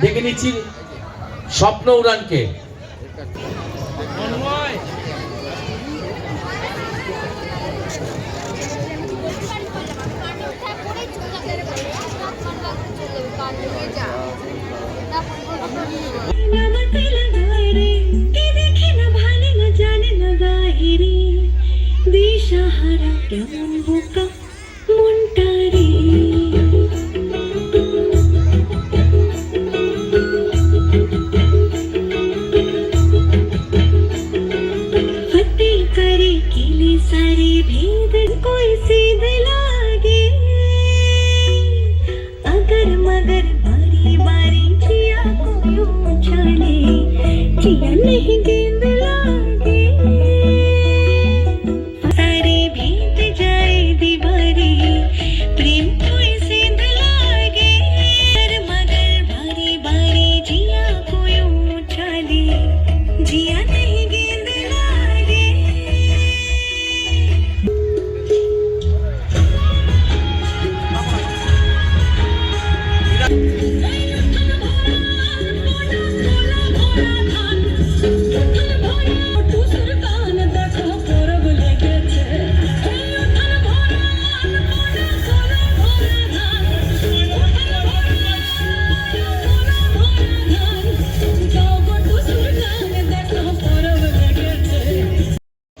ডেকে নিচ্ছি স্বপ্ন উড়ানকে। নামাতে লাগায় किया नहीं गया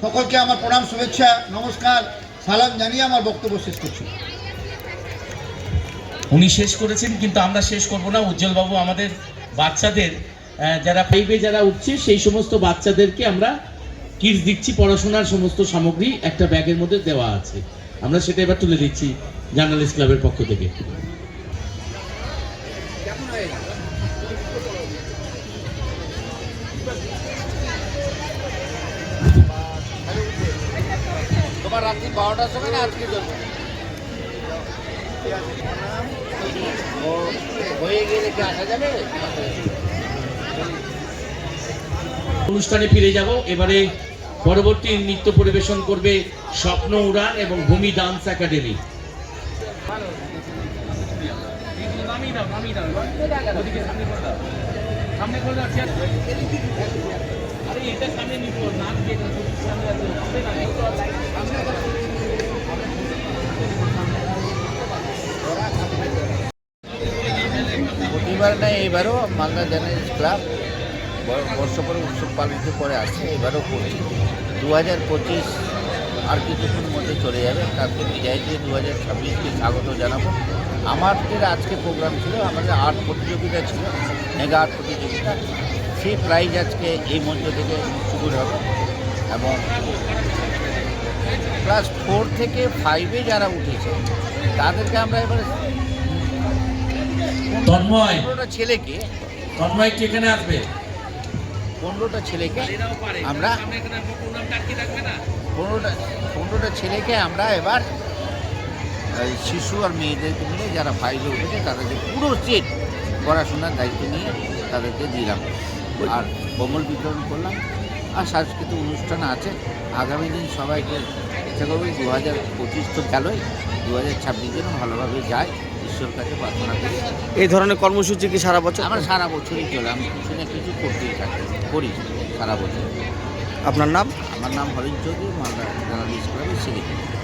সকলকে আমার প্রণাম, শুভেচ্ছা, নমস্কার, সালাম জানিয়ে আমার বক্তব্য শেষ করছি। উনি শেষ করেছেন, কিন্তু আমরা শেষ করব না। উজ্জ্বল বাবু আমাদের বাচ্চাদের যারা ফাইভে যারা উঠছে, সেই সমস্ত বাচ্চাদেরকে আমরা কিটস দিচ্ছি। পড়াশোনার সমস্ত সামগ্রী একটা ব্যাগের মধ্যে দেওয়া আছে। আমরা সেটা এবার তুলে দিচ্ছি জার্নালিস্ট ক্লাবের পক্ষ থেকে। তোমার রাত্রি বারোটার সময় না আজকে জন্য হয়ে গেলে কি আসা যাবে? অনুষ্ঠানে ফিরে যাব। এবারে পরবর্তী নৃত্য পরিবেশন করবে স্বপ্ন উড়ান এবং ভূমি ডান্স একাডেমি। নেই এবারও মালদা জার্নালিস্ট ক্লাব বর্ষপরে উৎসব পালিত করে আসছে এবারও করছি। দু হাজার পঁচিশ আর কিছুক্ষণ মধ্যে চলে যাবে। তাকে বিদায় দিয়ে দু হাজার ছাব্বিশকে স্বাগত জানাব। আমাদের আজকে প্রোগ্রাম ছিল, আমাদের আর্ট প্রতিযোগিতা ছিল মেগা আর্ট প্রতিযোগিতা। সেই প্রাইজ আজকে এই মঞ্চ থেকে শুরু হবে। এবং ক্লাস ফোর থেকে ফাইভে যারা উঠেছে তাদেরকে আমরা এবারে তন্ময়। পনেরোটা ছেলেকে তন্ময় এখানে আসবে? পনেরোটা ছেলেকে আমরা পনেরোটা পনেরোটা ছেলেকে আমরা এবার শিশু আর মেয়েদেরকে মিলে যারা ফাইভে উঠেছে তাদেরকে পুরো সেট পড়াশোনার দায়িত্ব নিয়ে তাদেরকে দিলাম। আর কম্বল বিতরণ করলাম। আর সাংস্কৃতিক অনুষ্ঠান আছে। আগামী দিন সবাইকে ইচ্ছা করবে দু হাজার পঁচিশ তো গেলই। দু হাজার ছাব্বিশ যেন ভালোভাবে যায়। ঈশ্বর কাছে প্রার্থনা করি। এই ধরনের কর্মসূচি কি সারা বছর? আমার সারা বছরই চলে। আমি কিছু না কিছু করতেই থাকি করি সারা বছর। আপনার নাম? আমার নাম হরিণ চৌধুরী মালদা জার্নালিস্ট ক্লাবের সেক্রেটারি